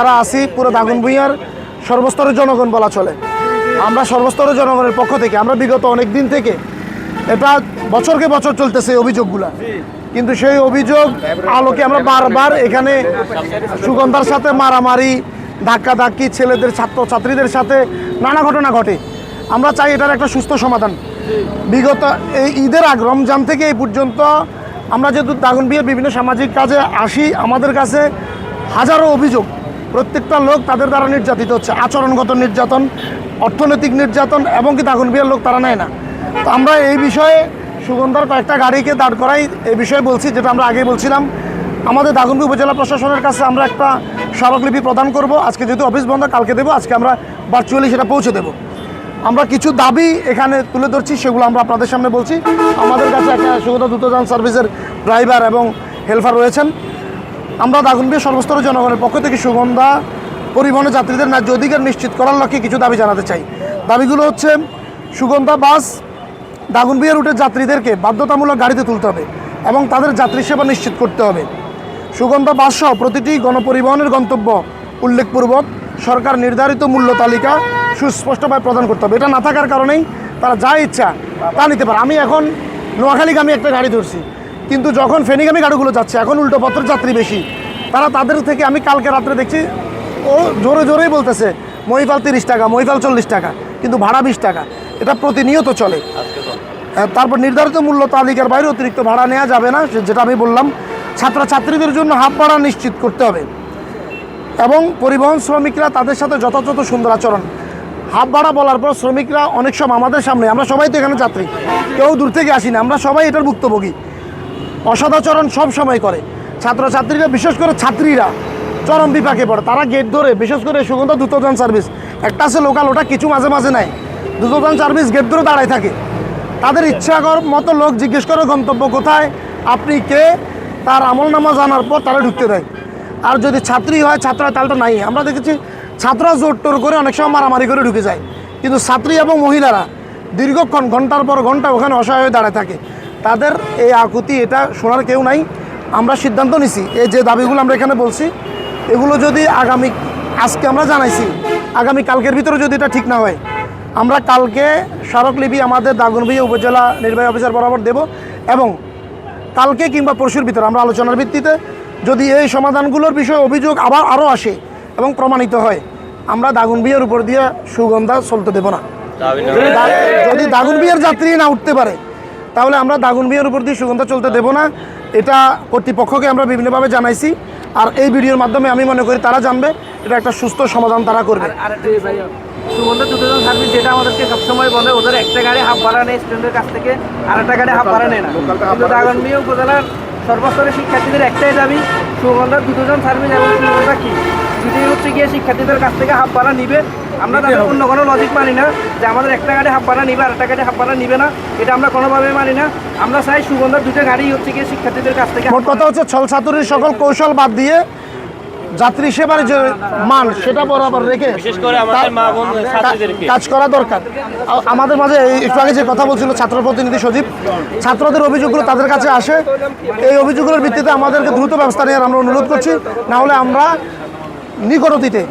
যারা আছি, পুরো দাগুন ভুঁইয়ার সর্বস্তরের জনগণ বলা চলে। আমরা সর্বস্তরের জনগণের পক্ষ থেকে, আমরা বিগত অনেক দিন থেকে এটা বছরকে বছর চলতেছে এই অভিযোগগুলা। কিন্তু সেই অভিযোগ আলোকে আমরা বারবার এখানে সুগন্ধার সাথে মারামারি, ধাক্কাধাক্কি, ছেলেদের ছাত্র, ছাত্রীদের সাথে নানা ঘটনা ঘটে। আমরা চাই এটার একটা সুস্থ সমাধান। বিগত এই ঈদের আগ, রমজান থেকে এই পর্যন্ত আমরা যেহেতু দাগুন বিয়ের বিভিন্ন সামাজিক কাজে আসি, আমাদের কাছে হাজারো অভিযোগ প্রত্যেকটা লোক তাদের দ্বারা নির্যাতিত হচ্ছে। আচরণগত নির্যাতন, অর্থনৈতিক নির্যাতন এবং কি দাগুন বিয়ের লোক তারা নেয় না। তো আমরা এই বিষয়ে সুগন্ধার কয়েকটা গাড়িকে দাঁড় করাই। এই বিষয়ে বলছি, যেটা আমরা আগে বলছিলাম। আমাদের দাগনবি উপজেলা প্রশাসনের কাছে আমরা একটা স্মারকলিপি প্রদান করব। আজকে যেহেতু অফিস বন্ধ, কালকে দেবো। আজকে আমরা ভার্চুয়ালি সেটা পৌঁছে দেবো। আমরা কিছু দাবি এখানে তুলে ধরছি, সেগুলো আমরা আপনাদের সামনে বলছি। আমাদের কাছে একটা সুগন্ধা দ্রুতযান সার্ভিসের ড্রাইভার এবং হেল্পার রয়েছেন। আমরা দাগনবির সর্বস্তরের জনগণের পক্ষ থেকে সুগন্ধা পরিবহনে যাত্রীদের ন্যায্য অধিকার নিশ্চিত করার লক্ষ্যে কিছু দাবি জানাতে চাই। দাবিগুলো হচ্ছে, সুগন্ধা বাস দাগনবিয়া রুটের যাত্রীদেরকে বাধ্যতামূলক গাড়িতে তুলতে হবে এবং তাদের যাত্রী সেবা নিশ্চিত করতে হবে। সুগন্ধা বাস সহ প্রতিটি গণপরিবহনের গন্তব্য উল্লেখপূর্বক সরকার নির্ধারিত মূল্য তালিকা সুস্পষ্টভাবে প্রদান করতে হবে। এটা না থাকার কারণেই তারা যা ইচ্ছা তা নিতে পারে। আমি এখন নোয়াখালীগামী একটা গাড়ি ধরছি। কিন্তু যখন ফেনিগামী গাড়িগুলো যাচ্ছে এখন উল্টো পত্রের যাত্রী বেশি। তারা তাদের থেকে আমি কালকে রাত্রে দেখছি ও জোরে জোরেই বলতেছে মহিফাল তিরিশ টাকা মহিফাল চল্লিশ টাকা কিন্তু ভাড়া বিশ টাকা। এটা প্রতিনিয়ত চলে। তারপর নির্ধারিত মূল্য তালিকার বাইরে অতিরিক্ত ভাড়া নেওয়া যাবে না যেটা আমি বললাম ছাত্রছাত্রীদের জন্য হাফ ভাড়া নিশ্চিত করতে হবে। এবং পরিবহন শ্রমিকরা তাদের সাথে যথাযথ সুন্দর আচরণ। হাফ ভাড়া বলার পর শ্রমিকরা অনেক সময় আমাদের সামনে আমরা সবাই তো এখানে যাত্রী কেউ দূর থেকে আসি না আমরা সবাই এটার ভুক্তভোগী। অসদাচরণ সব সময় করে। ছাত্রছাত্রীরা, বিশেষ করে ছাত্রীরা, চরম বিপাকে পড়ে। তারা গেট ধরে, বিশেষ করে সুগন্ধা দ্রুতযান সার্ভিস একটা আছে লোকাল ওটা কিছু মাঝে মাঝে নেয় দ্রুতযান সার্ভিস গেট ধরে দাঁড়ায় থাকে। তাদের ইচ্ছা মতো লোক জিজ্ঞেস করে, গন্তব্য কোথায়? আপনি কে? তার আমল নামা জানার পর তারা ঢুকতে দেয়। আর যদি ছাত্রী হয় ছাত্র তাহলে নাই। আমরা দেখেছি ছাত্ররা জোর টোর করে অনেক সময় মারামারি করে ঢুকে যায়। কিন্তু ছাত্রী এবং মহিলারা দীর্ঘক্ষণ, ঘণ্টার পর ঘণ্টা ওখানে অসহায় হয়ে দাঁড়ায় থাকে। তাদের এই আকুতি এটা শোনার কেউ নাই। আমরা সিদ্ধান্ত নিছি। এই যে দাবিগুলো আমরা এখানে বলছি এগুলো যদি আগামী আজকে আমরা জানাইছি আগামী কালকের ভিতরে যদি এটা ঠিক না হয় আমরা কালকে স্মারকলিপি আমাদের দাগনভূঞা উপজেলা নির্বাহী অফিসার বরাবর দেব এবং কালকে কিংবা পরশুর ভিতরে আমরা আলোচনার ভিত্তিতে যদি এই সমাধানগুলোর বিষয়ে অভিযোগ আবার আরও আসে এবং প্রমাণিত হয় আমরা দাগুন বিয়ের উপর দিয়ে সুগন্ধা চলতে দেব না। যদি দাগুন বিয়ের যাত্রী না উঠতে পারে তাহলে আমরা দাগুন বিয়ের উপর দিয়ে সুগন্ধ চলতে দেব না। এটা কর্তৃপক্ষকে আমরা বিভিন্নভাবে জানাইছি। আর এই ভিডিওর মাধ্যমে আমি মনে করি তারা জানবে এটা একটা সুস্থ সমাধান তারা করবে। আর একটা ভাই সুগন্ধ দুটোজন সার্ভিস যেটা আমাদেরকে সবসময় বলে ওদের একটা গাড়ি হাফ ভাড়া নেয় স্টুডেন্টের কাছ থেকে আর একটা গাড়ি হাফ ভাড়া নেয় না। কিন্তু দাগনমিয়া উপজেলার সর্বস্তরের শিক্ষার্থীদের একটাই দাবি সুগন্ধার দুটোজন সার্ভিস এবং সুগন্ধা কি? যদি হচ্ছে গিয়ে শিক্ষার্থীদের কাছ থেকে হাফ ভাড়া নিবে আমরা তাদের অন্য কোনো লজিক মানি না যে আমাদের একটা গাড়ি হাফ ভাড়া নিবে আর একটা গাড়ি হাফ ভাড়া নিবে না এটা আমরা কোনোভাবে মানি না আমরা চাই সুগন্ধার দুটো গাড়ি হচ্ছে গিয়ে শিক্ষার্থীদের কাছ থেকে মোট কথা হচ্ছে ছল ছাতুরির সকল কৌশল বাদ দিয়ে যাত্রী সেবার যে মান সেটা বরাবর রেখে কাজ করা দরকার আমাদের মাঝে এই একটু আগে যে কথা বলছিল ছাত্র প্রতিনিধি সজীব ছাত্রদের অভিযোগগুলো তাদের কাছে আসে এই অভিযোগগুলোর ভিত্তিতে আমাদেরকে দ্রুত ব্যবস্থা নেওয়ার আমরা অনুরোধ করছি না হলে আমরা নিকট অতীতে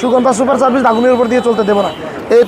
সুগন্ধা সুপার সার্ভিস দাগুনের উপর দিয়ে চলতে দেবো না।